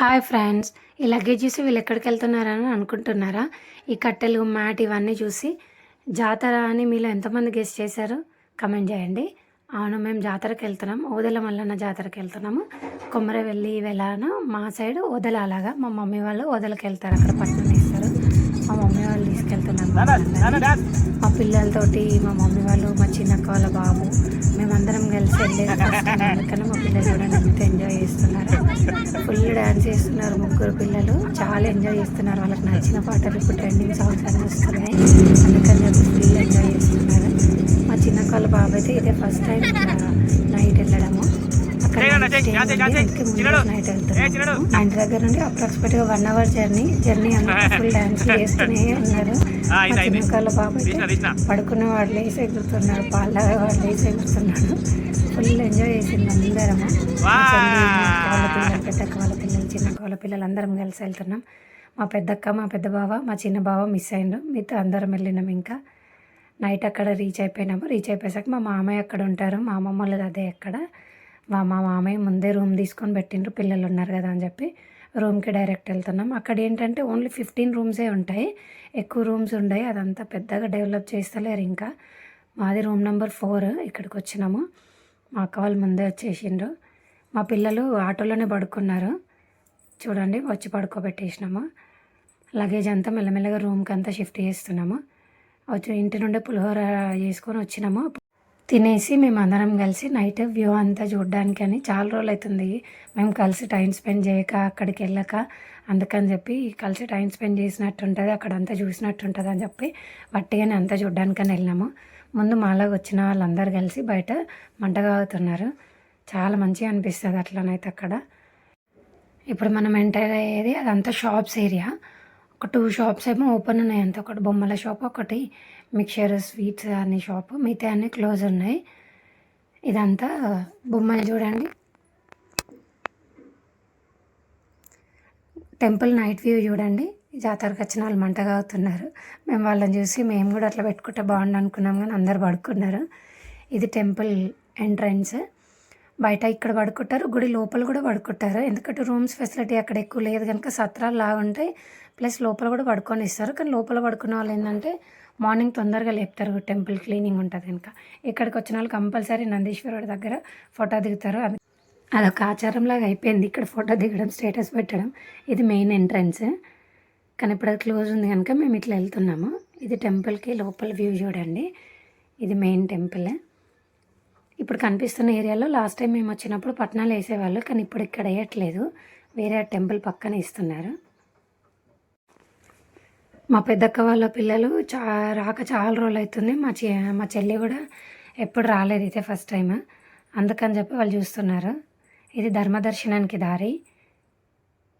Hi friends ఈ luggage చూసి వీళ్ళు ఎక్కడికి వెళ్తున్నారని అనుకుంటున్నారా? ఈ కట్టెలు మ్యాట్ ఇవన్నీ చూసి జాతర అని మీలో ఎంతమంది గెస్ట్ చేశారు? కమెంట్ చేయండి. అవును మేము జాతరకి వెళ్తున్నాం. ఓదెల మల్లన్న జాతరకి వెళ్తున్నాము. కొమ్మరవెల్లి వెళ్ళాను మా సైడ్ ఓదల అలాగా. మా మమ్మీ వాళ్ళు ఓదలకి వెళ్తారు అక్కడ పట్టణం మమ్మీ వాళ్ళు తీసుకెళ్తున్నాము మా పిల్లలతోటి మా మమ్మీ వాళ్ళు మా చిన్నక్క వాళ్ళ బాబు మేమందరం కలిసి వెళ్ళేది. అందుకని మా పిల్లలు కూడా ఎంత ఎంజాయ్ చేస్తున్నారు. ఫుల్ డ్యాన్స్ చేస్తున్నారు ముగ్గురు పిల్లలు. చాలా ఎంజాయ్ చేస్తున్నారు. వాళ్ళకి నచ్చిన పాటలు ఇప్పుడు ట్రెండింగ్ సాంగ్స్ అన్నీ వస్తున్నాయి. అందుకని చెప్పి ఫుల్ ఎంజాయ్ చేస్తున్నారు. మా చిన్నక్క వాళ్ళ బాబు అయితే ఇదే ఫస్ట్ టైం నైట్ వెళ్ళడము. ఇంటి దగ్గర నుండి అప్రాక్సిమేట్గా వన్ అవర్ జర్నీ జర్నీ అంతా ఫుల్ డాన్స్ చేస్తూనే ఉన్నారు. వాళ్ళ బాబు పడుకున్న వాడు లేసి ఎగురుతున్నాడు పాల వాడు లేసి ఎగురుతున్నాడు ఫుల్ ఎంజాయ్ చేసింది అందరము. వాళ్ళ పిల్లలు పెద్దక్క వాళ్ళ పిల్లలు చిన్నక్క వాళ్ళ పిల్లలు అందరం కలిసి వెళ్తున్నాం. మా పెద్దక్క మా పెద్ద బావ మా చిన్న బావ మిస్ అయిండు మీతో అందరం వెళ్ళినాం ఇంకా. నైట్ అక్కడ రీచ్ అయిపోయినాము. రీచ్ అయిపోయాక మా మామయ్య అక్కడ ఉంటారు. మా అమ్మమ్మ వాళ్ళది అదే అక్కడ. మా మామయ్య ముందే రూమ్ తీసుకొని పెట్టిండ్రు పిల్లలు ఉన్నారు కదా అని చెప్పి రూమ్కి డైరెక్ట్ వెళ్తున్నాం. అక్కడ ఏంటంటే ఓన్లీ ఫిఫ్టీన్ రూమ్సే ఉంటాయి ఎక్కువ రూమ్స్ ఉండయి అదంతా పెద్దగా డెవలప్ చేస్తలేరు ఇంకా. మాది రూమ్ నెంబర్ ఫోర్ ఇక్కడికి వచ్చినాము. మా అక్క వాళ్ళు ముందే వచ్చేసిండ్రు. మా పిల్లలు ఆటోలోనే పడుకున్నారు. చూడండి వచ్చి పడుకోబెట్టేసినాము. లగేజ్ అంతా మెల్లమెల్లగా రూమ్కి అంతా షిఫ్ట్ చేస్తున్నాము. వచ్చి ఇంటి నుండే పులిహోర చేసుకొని వచ్చినాము. తినేసి మేము అందరం కలిసి నైట్ వ్యూ అంతా చూడడానికి అని చాలా రోజులు అవుతుంది మేము కలిసి టైం స్పెండ్ చేయక అక్కడికి వెళ్ళక అందుకని చెప్పి కలిసి టైం స్పెండ్ చేసినట్టు ఉంటుంది అక్కడ అంతా చూసినట్టు ఉంటుంది అని చెప్పి వట్టిగానే అంతా చూడడానికని వెళ్ళినాము. ముందు మాలాగా వచ్చిన వాళ్ళందరూ కలిసి బయట మంటగాగుతున్నారు చాలా మంచిగా అనిపిస్తుంది అట్లనైతే అక్కడ. ఇప్పుడు మనం ఎంటర్ అయ్యేది అదంతా షాప్స్ ఏరియా. ఒక టూ షాప్స్ ఏమో ఓపెన్ ఉన్నాయి అంత ఒకటి బొమ్మల షాప్ ఒకటి మిక్చర్ స్వీట్స్ అనే షాప్. మిగతా అన్ని క్లోజ్ ఉన్నాయి. ఇదంతా బొమ్మలు చూడండి. టెంపుల్ నైట్ వ్యూ చూడండి. జాతరకు వచ్చిన వాళ్ళు మంటగా అవుతున్నారు మేము వాళ్ళని చూసి మేము కూడా అట్లా పెట్టుకుంటే బాగుండు అనుకున్నాం కానీ అందరు పడుకున్నారు. ఇది టెంపుల్ ఎంట్రన్స్. బయట ఇక్కడ పడుకుంటారు గుడి లోపల కూడా పడుకుంటారు. ఎందుకంటే రూమ్స్ ఫెసిలిటీ అక్కడ ఎక్కువ లేదు కనుక సత్రాలు లాగా ఉంటాయి ప్లస్ లోపల కూడా పడుకొని ఇస్తారు. కానీ లోపల పడుకున్న వాళ్ళు ఏంటంటే మార్నింగ్ తొందరగా లేపుతారు టెంపుల్ క్లీనింగ్ ఉంటుంది కనుక. ఇక్కడికి వచ్చిన వాళ్ళు కంపల్సరీ నందీశ్వరుడి దగ్గర ఫోటో దిగుతారు. అది అదొక ఆచారంలాగా అయిపోయింది. ఇక్కడ ఫోటో దిగడం స్టేటస్ పెట్టడం ఇది మెయిన్ ఎంట్రన్స్. కానీ ఇప్పుడు అది క్లోజ్ ఉంది కనుక మేము ఇట్లా వెళ్తున్నాము. ఇది టెంపుల్కి లోపల వ్యూ చూడండి. ఇది మెయిన్ టెంపుల్. ఇప్పుడు కనిపిస్తున్న ఏరియాలో లాస్ట్ టైం మేము వచ్చినప్పుడు పట్నాలు వేసేవాళ్ళు కానీ ఇప్పుడు ఇక్కడ వేయట్లేదు. వేరే టెంపుల్ పక్కన ఇస్తున్నారు. మా పెద్దక్క వాళ్ళ పిల్లలు చా రాక చాలా రోజులు అవుతుంది మా చె మా చెల్లి కూడా ఎప్పుడు రాలేదు ఇదే ఫస్ట్ టైం అందుకని చెప్పి వాళ్ళు చూస్తున్నారు. ఇది ధర్మదర్శనానికి దారి.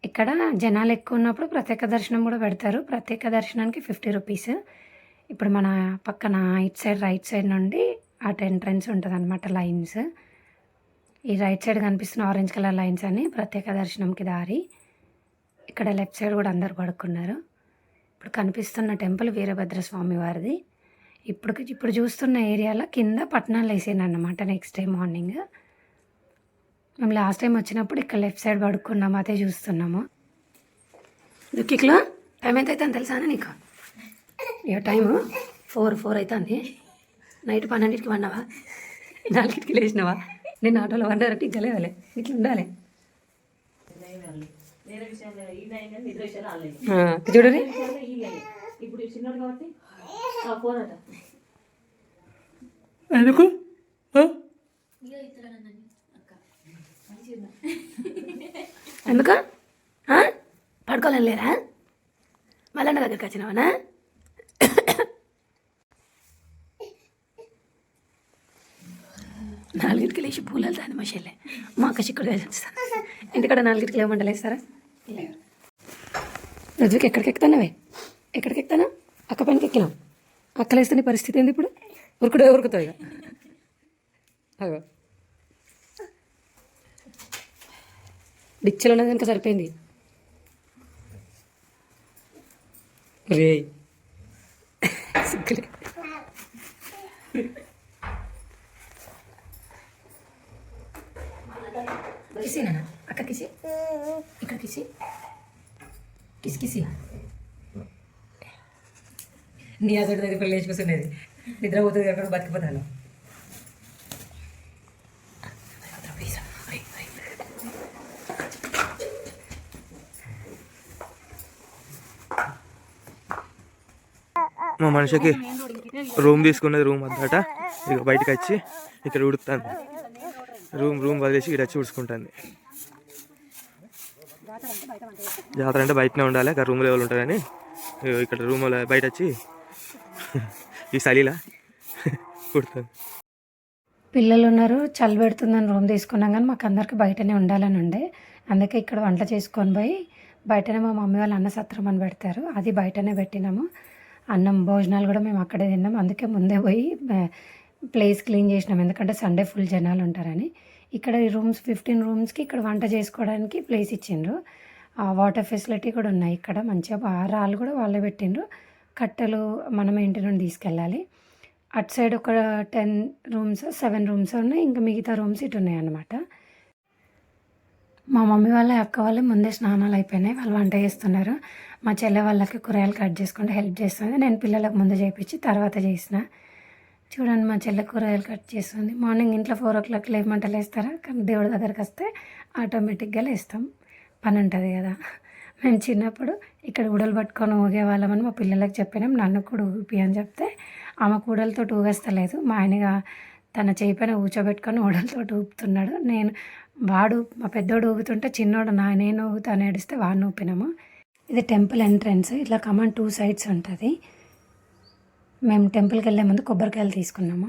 ఇక్కడ జనాలు ఎక్కువ ఉన్నప్పుడు ప్రత్యేక దర్శనం కూడా పెడతారు. ప్రత్యేక దర్శనానికి ఫిఫ్టీ రూపీస్ ఇప్పుడు మన పక్కన ఇట్ సైడ్ రైట్ సైడ్ నుండి అటు ఎంట్రన్స్ ఉంటుంది అనమాట లైన్స్ ఈ రైట్ సైడ్ కనిపిస్తున్న ఆరెంజ్ కలర్ లైన్స్ అని ప్రత్యేక దర్శనంకి దారి. ఇక్కడ లెఫ్ట్ సైడ్ కూడా అందరు పడుకున్నారు. ఇప్పుడు కనిపిస్తున్న టెంపుల్ వీరభద్ర స్వామి వారిది. ఇప్పుడు ఇప్పుడు చూస్తున్న ఏరియాలో కింద పట్టణాలు వేసాను అన్నమాట నెక్స్ట్ డే మార్నింగ్ మేము లాస్ట్ టైం వచ్చినప్పుడు ఇక్కడ లెఫ్ట్ సైడ్ పడుకున్నాము అదే చూస్తున్నాము. దుక్కిలో టైం ఎంత అవుతుంది తెలుసా నీకు? ఇక టైము ఫోర్ ఫోర్ అవుతుంది నైట్ పన్నెండింటికి పన్నావా నాలుగింటికి లేచినావా? నేను ఆటోలో వండారంటే ఇంకా లేవాలి ఇట్లా ఉండాలి చూడరి ఎందుకు? ఎందుకు? పడుకోలేం లేరా? మళ్ళీ దగ్గరికి వచ్చినావనా? నాలుగింటికి లేచి పూలు వెళ్తాను మా చెల్లె. మా అక్క చిక్కుడు వేస్తాను ఇంటికాడ నాలుగింటికి లేవమంటలు వేస్తారా రుజువుకి ఎక్కడికి ఎక్కుతానవే? ఎక్కడికి ఎక్కుతానా? అక్క పైనకి ఎక్కినావు. అక్కలేస్తే నీ పరిస్థితి ఏంది ఇప్పుడు? ఉరుకుడే ఉరుకుతావు ఇక. అగో. డిచ్చలు ఉన్నది కనుక సరిపోయింది. రే సిగ్గులే తీసేనా అక్క కిసి? ఇక్కడ కిసి? కిసి కిసి నీ అతడి దగ్గర పెళ్ళి కూర్చునేది నిద్రపోతుంది అక్కడ బతికిపోతాను. మా మనిషికి రూమ్ తీసుకున్నది రూమ్ అంతట ఇక బయటకు వచ్చి ఇక్కడ ఉడుతుంది రూమ్ రూమ్ వదిలేసి ఇక్కడ వచ్చి ఉడుచుకుంటుంది. జాతర అంటే బయటనే ఉండాలి అక్కడ రూమ్లో ఎవరు ఉంటారని. ఇక్కడ రూమ్ బయట వచ్చి ఈ చలిలా కుడుతుంది పిల్లలు ఉన్నారు చలి పెడుతుందని రూమ్ తీసుకున్నాం కానీ మాకు అందరికి బయటనే ఉండాలని ఉండే. అందుకే ఇక్కడ వంట చేసుకొని పోయి బయటనే మా మమ్మీ వాళ్ళు అన్న సత్రం అని పెడతారు. అది బయటనే పెట్టినాము. అన్నం భోజనాలు కూడా మేము అక్కడే తిన్నాం. అందుకే ముందే పోయి ప్లేస్ క్లీన్ చేసినాం. ఎందుకంటే సండే ఫుల్ జనాలు ఉంటారని. ఇక్కడ ఈ రూమ్స్ ఫిఫ్టీన్ రూమ్స్కి ఇక్కడ వంట చేసుకోవడానికి ప్లేస్ ఇచ్చిండ్రు. వాటర్ ఫెసిలిటీ కూడా ఉన్నాయి ఇక్కడ. మంచిగా రాళ్ళు కూడా వాళ్ళే పెట్టిండ్రు. కట్టెలు మనం ఇంటి నుండి తీసుకెళ్ళాలి. అటు సైడ్ ఒక టెన్ రూమ్స్ సెవెన్ రూమ్స్ ఉన్నాయి. ఇంకా మిగతా రూమ్స్ ఇటు ఉన్నాయి అన్నమాట మా మమ్మీ వాళ్ళ అక్క వాళ్ళే ముందే స్నానాలు అయిపోయినాయి. వాళ్ళు వంట చేస్తున్నారు. మా చెల్లె వాళ్ళకి కూరగాయలు కట్ చేసుకుంటే హెల్ప్ చేస్తుంది. నేను పిల్లలకు ముందు చేయించి తర్వాత చేసిన. చూడండి మా చెల్లె కూరగాయలు కట్ చేస్తుంది. మార్నింగ్ ఇంట్లో ఫోర్ ఓ క్లాక్ లేమంటే లేస్తారా? కానీ దేవుడి దగ్గరికి వస్తే ఆటోమేటిక్గా లేస్తాం. పని ఉంటుంది కదా. మేము చిన్నప్పుడు ఇక్కడ ఉడలు పట్టుకొని ఊగేవాళ్ళమని మా పిల్లలకు చెప్పినాం. నన్ను కూడా ఊపి అని చెప్తే ఆమె కూడలతో ఊగస్తలేదు. మా ఆయనగా తన చేయి పైన కూర్చోబెట్టుకొని ఊడలతో ఊపుతున్నాడు. నేను వాడు మా పెద్దోడు ఊగుతుంటే చిన్నోడు నా నేను ఊగుతాను ఏడిస్తే వాడిని ఊపినాము. ఇది టెంపుల్ ఎంట్రన్స్. ఇట్లా కమాన్ టూ సైడ్స్ ఉంటుంది. మేము టెంపుల్కి వెళ్ళే ముందు కొబ్బరికాయలు తీసుకున్నాము.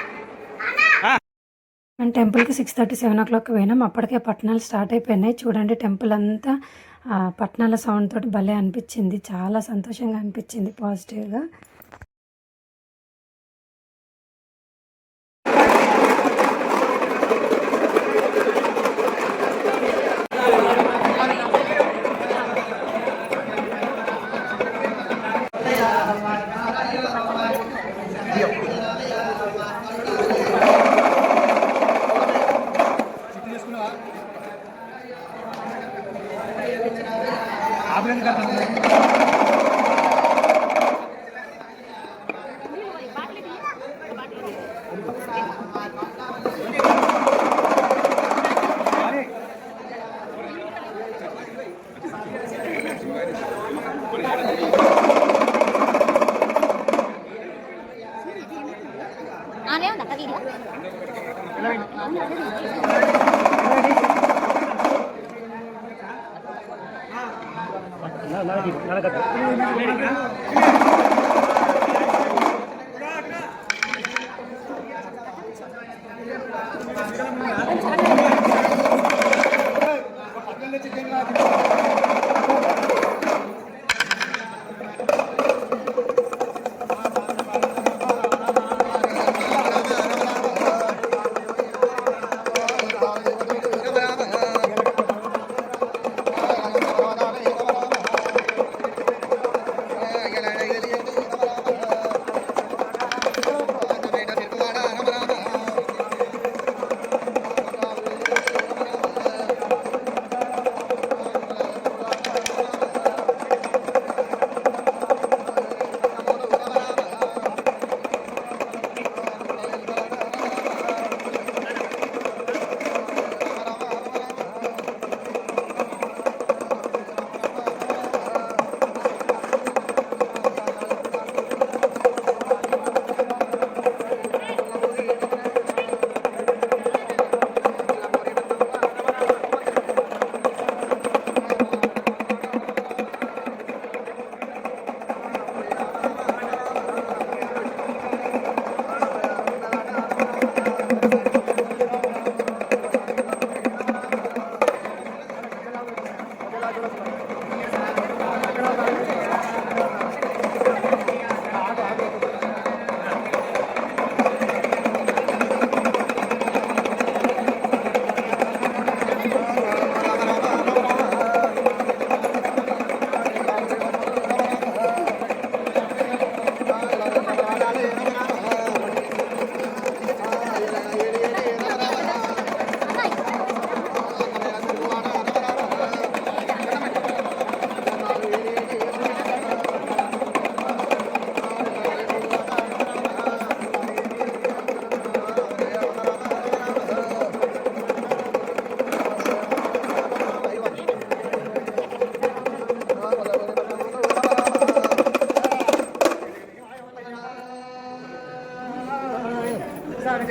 అండ్ టెంపుల్కి six thirty seven o'clock పోయినాం. అప్పటికే పట్టణాలు స్టార్ట్ అయిపోయినాయి. చూడండి టెంపుల్ అంతా పట్టణాల సౌండ్ తోటి భలే అనిపించింది. చాలా సంతోషంగా అనిపించింది పాజిటివ్గా.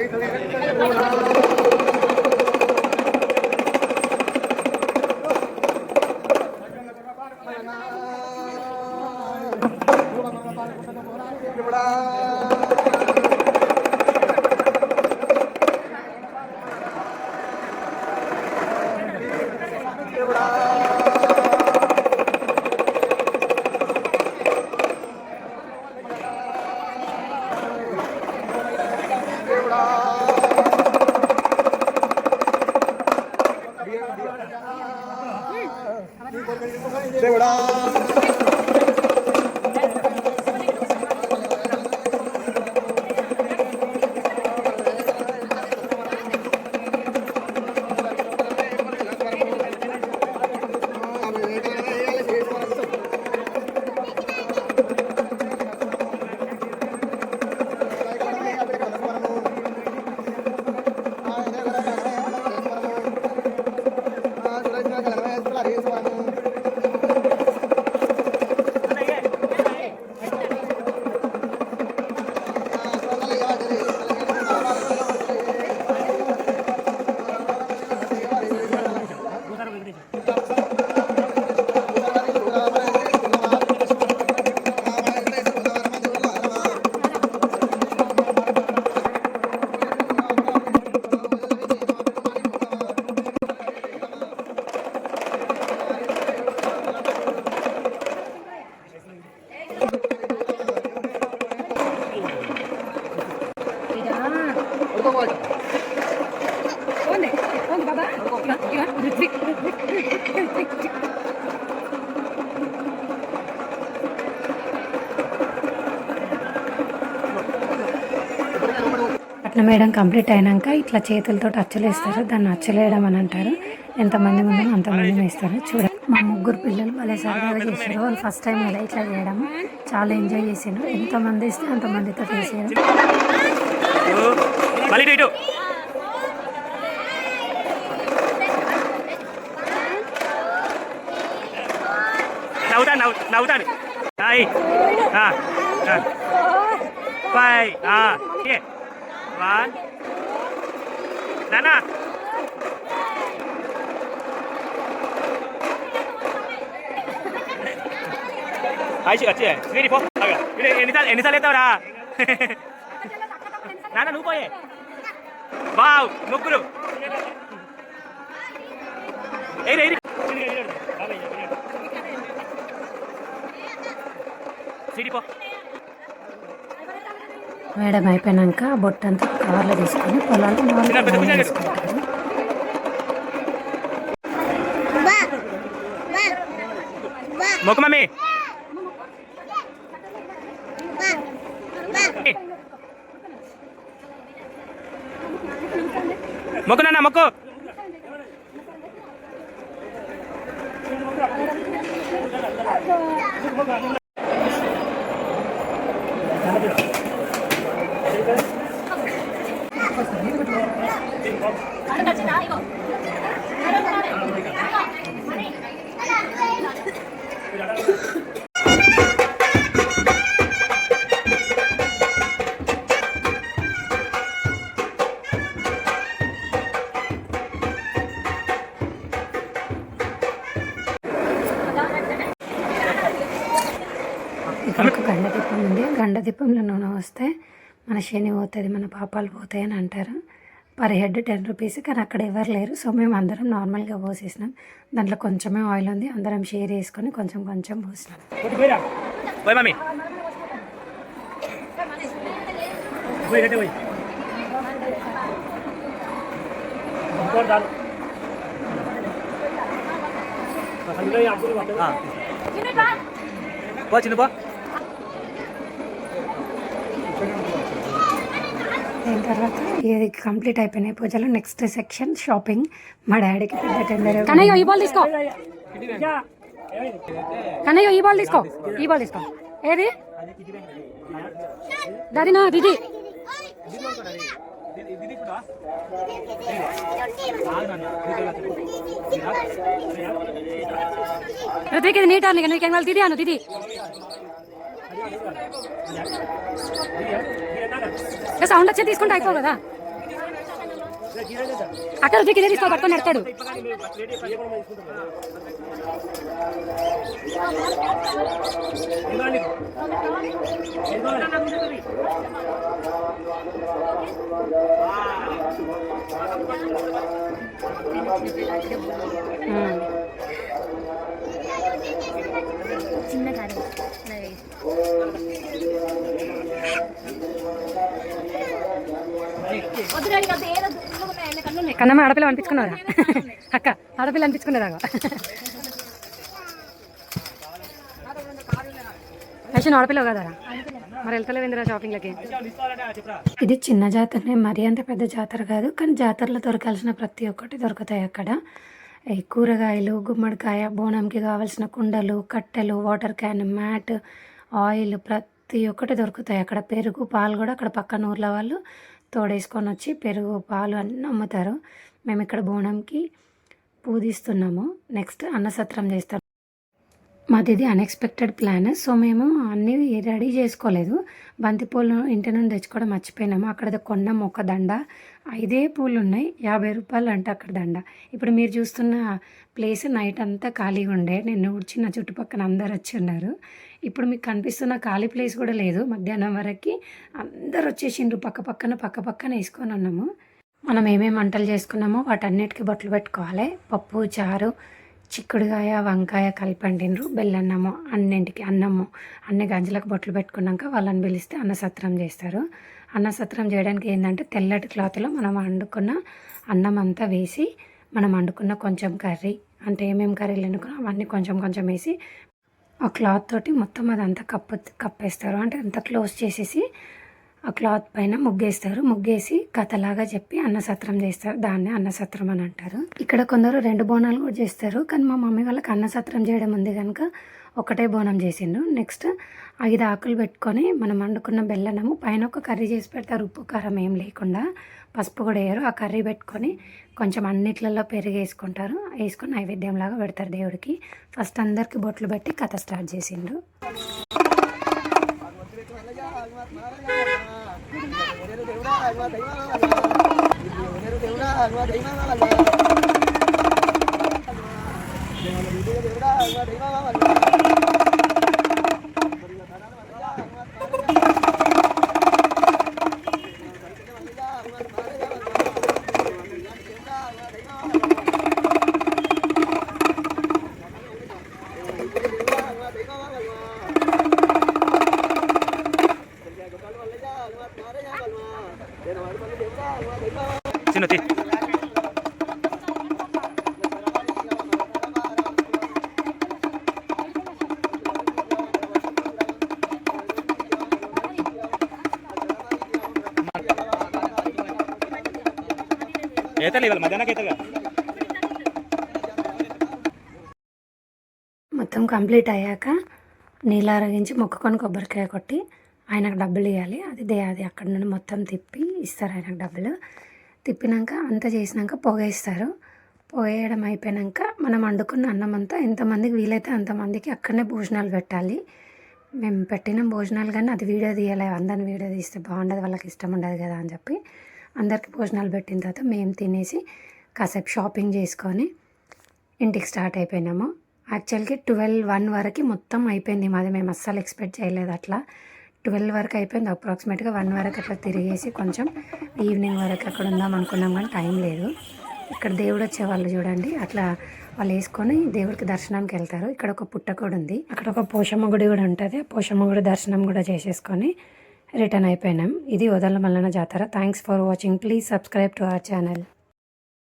Gracias. పట్నం వేయడం కంప్లీట్ అయినాక ఇట్లా చేతులతో అచ్చలేస్తారు దాన్ని అచ్చలేయడం అని అంటారు. ఎంతమంది ఉందో అంతమంది వేస్తారు చూడ మా ముగ్గురు పిల్లలు భలే సరదాగా చేశారు. వాళ్ళు ఫస్ట్ టైం ఇలా ఇట్లా చేయడం చాలా ఎంజాయ్ చేసారు ఎంతమంది ఇస్తే అంతమందితో చేసారు మళ్ళీ ఇటు, ఇటు. నవ్వుతాను నవ్వు నవ్వుతాను. హాయ్. Five one. నానా. హాయ్ వచ్చి శ్రీని పో. ఎన్నిసార్లు ఎన్నిసార్లు ఎత్తావురా? నాన్న నువ్వు పోయే. వావ్ ముగ్గురు. వేయడం అయిపోయినాక బొట్టంతా కవర్లో తీసుకొని పొలాలు మొక్కు మమ్మీ మొక్కు దీపంలో నూనె వస్తే మన శని పోతుంది మన పాపాలు పోతాయి అని అంటారు. పర్ హెడ్ టెన్ రూపీస్ కానీ అక్కడ ఎవరు లేరు. సో మేము అందరం నార్మల్గా పోసేసినాం. దాంట్లో కొంచెమే ఆయిల్ ఉంది. అందరం షేర్ చేసుకొని కొంచెం కొంచెం పోసినాం. పోయి మమ్మీ పో చిన్న పో తర్వాత ఇది కంప్లీట్ అయిపోయినాయి పూజలు నెక్స్ట్ సెక్షన్ షాపింగ్ మా డాడీకి పెద్ద టెండర్ కనయ్య ఈ బాల్ తీసుకో. కనయ్య ఈ బాల్ తీసుకో. ఈ బాల్ తీసుకో. ఏది? దాది దిది. ఋత్విక్ ఇది నీట్ దిది అను దిది. సౌండ్ వచ్చి తీసుకుంటే అయిపో కదా. అక్కడ ఇదే తీసుకో పట్టుకొని నడతాడు కన్నమ్మ ఆడపిల్ల అనిపించుకున్నారా అక్క ఆడపిల్ల అనిపించుకున్నదా అయితే ఆడపిల్ల కదరా మరి వెళ్తలేవు ఇందిరా షాపింగ్లకి. ఇది చిన్న జాతరనే మరీ అంత పెద్ద జాతర కాదు కానీ జాతరలో దొరకాల్సిన ప్రతి ఒక్కటి దొరుకుతాయి అక్కడ. కూరగాయలు గుమ్మడికాయ బోనంకి కావాల్సిన కుండలు కట్టెలు వాటర్ క్యాన్ మ్యాట్ ఆయిల్ ప్రతి ఒక్కటి దొరుకుతాయి. అక్కడ పెరుగు పాలు కూడా అక్కడ పక్కన ఊర్ల వాళ్ళు తోడేసుకొని వచ్చి పెరుగు పాలు అన్నీ అమ్ముతారు. మేము ఇక్కడ బోనంకి పూజిస్తున్నాము. నెక్స్ట్ అన్నసత్రం చేస్తాం. మాది ఇది అన్ఎక్స్పెక్టెడ్ ప్లాన్ సో మేము అన్నీ రెడీ చేసుకోలేదు. బంతిపూలు ఇంటి నుండి తెచ్చుకోవడం మర్చిపోయినాము. అక్కడ కొండ మొక్క దండ ఐదే పూలు ఉన్నాయి. యాభై రూపాయలు అంటే అక్కడ దండ. ఇప్పుడు మీరు చూస్తున్న ప్లేస్ నైట్ అంతా ఖాళీగా ఉండే. నేను ఊడ్చిన చుట్టుపక్కల అందరు వచ్చి ఉన్నారు. ఇప్పుడు మీకు కనిపిస్తున్న ఖాళీ ప్లేస్ కూడా లేదు. మధ్యాహ్నం వరకు అందరు వచ్చేసిండ్రు. పక్క పక్కన పక్క పక్కన వేసుకొని ఉన్నాము. మనం ఏమేమి వంటలు చేసుకున్నామో వాటన్నిటికీ బొట్లు పెట్టుకోవాలి. పప్పు చారు చిక్కుడుకాయ వంకాయ కలిపండినరు బెల్లన్నము అన్నింటికి అన్నము అన్ని గంజలకు బొట్లు పెట్టుకున్నాక వాళ్ళని పిలిస్తే అన్నసత్రం చేస్తారు. అన్నసత్రం చేయడానికి ఏంటంటే తెల్లటి క్లాత్లో మనం వండుకున్న అన్నం అంతా వేసి మనం వండుకున్న కొంచెం కర్రీ అంటే ఏమేమి కర్రీలు వండుకున్నా అవన్నీ కొంచెం కొంచెం వేసి ఆ క్లాత్ తోటి మొత్తం అదంతా కప్పు కప్పేస్తారు. అంటే అంతా క్లోజ్ చేసేసి ఆ క్లాత్ పైన ముగ్గేస్తారు. ముగ్గేసి కథలాగా చెప్పి అన్నసత్రం చేస్తారు. దాన్నే అన్నసత్రం అని అంటారు. ఇక్కడ కొందరు రెండు బోనాలు కూడా చేస్తారు. కానీ మా మమ్మీ వాళ్ళకి అన్నసత్రం చేయడం ఉంది కనుక ఒకటే బోనం చేసిండు నెక్స్ట్ ఐదు ఆకులు పెట్టుకొని మనం వండుకున్న బెల్లనము పైన ఒక కర్రీ చేసి పెడతారు. ఉప్పు కారం ఏం లేకుండా. పసుపు కూడా వేయరు. ఆ కర్రీ పెట్టుకొని కొంచెం అన్నిట్లలో పెరుగు వేసుకుంటారు వేసుకొని నైవేద్యంలాగా పెడతారు దేవుడికి. ఫస్ట్ అందరికి బొట్లు పెట్టి కథ స్టార్ట్ చేసిండ్రు. చిన్న ఇవాళ మధ్యాహ్నం అవుతుంది మొత్తం కంప్లీట్ అయ్యాక నీళ్ళు అరగించి మొక్కుకొని కొబ్బరికాయ కొట్టి ఆయనకు డబ్బులు ఇవ్వాలి. అది దే అది అక్కడ నుండి మొత్తం తిప్పి ఇస్తారు ఆయనకు డబ్బులు. తిప్పినాక అంతా చేసినాక పొగ ఇస్తారు పొగ వేయడం మనం వండుకున్న అన్నం అంతా ఎంతమందికి వీలైతే అంతమందికి అక్కడనే భోజనాలు పెట్టాలి. మేము పెట్టిన భోజనాలు కానీ అది వీడియో తీయాలి అందరిని వీడియో తీస్తే బాగుండదు వాళ్ళకి ఇష్టం ఉండదు కదా అని చెప్పి అందరికి భోజనాలు పెట్టిన తర్వాత మేము తినేసి కాసేపు షాపింగ్ చేసుకొని ఇంటికి స్టార్ట్ అయిపోయినాము. యాక్చువల్గా ట్వెల్వ్ వన్ వరకు మొత్తం అయిపోయింది మాది మేము అస్సలు ఎక్స్పెక్ట్ చేయలేదు అట్లా. ట్వెల్వ్ వరకు అయిపోయింది అప్రాక్సిమేట్గా వన్ వరకు అట్లా తిరిగేసి కొంచెం ఈవినింగ్ వరకు అక్కడ ఉందాం అనుకున్నాం కానీ టైం లేదు. ఇక్కడ దేవుడు వచ్చేవాళ్ళు చూడండి అట్లా వాళ్ళు వేసుకొని దేవుడికి దర్శనానికి వెళ్తారు. ఇక్కడ ఒక పుట్టగొడు ఉంది. అక్కడ ఒక పోషమ్మ గుడి కూడా ఉంటుంది. పోషమ్మ గుడి దర్శనం కూడా చేసేసుకొని రిటర్న్ అయిపోయినాం. ఇది వదల మల్లన జాతర. Thanks for watching please subscribe to our channel